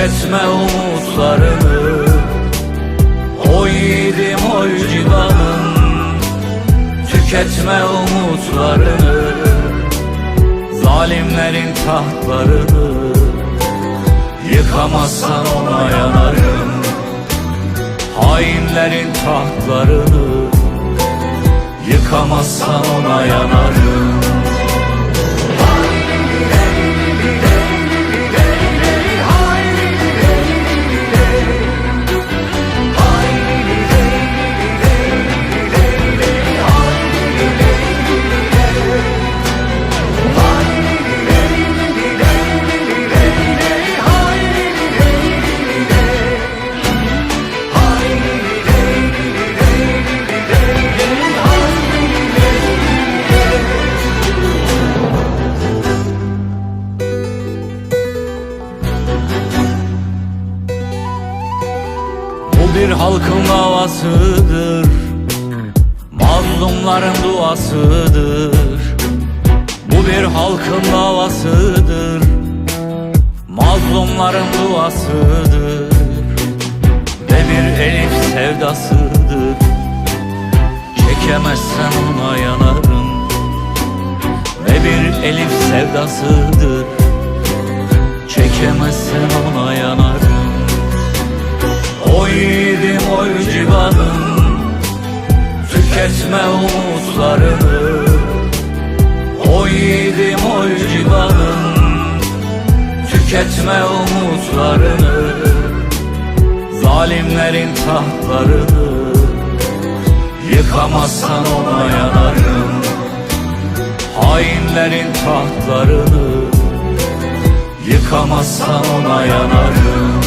Tüketme umutlarını. O yiğidim oy civanım Tüketme umutlarını. Zalimlerin tahtlarını Yıkamazsan ona yanarım. Hainlerin tahtlarını Yıkamazsan ona yanarım bir halkın davasıdır. Mazlumların duasıdır. Bu bir halkın davasıdır. Mazlumların duasıdır. Ve bir elif sevdasıdır. Çekemezsen ona yanarım. Ve bir elif sevdasıdır Tüketme umutlarını O yiğidim oy civanım Tüketme umutlarını Zalimlerin tahtlarını. Yıkamazsan ona yanarım Hainlerin tahtlarını. Yıkamazsan ona yanarım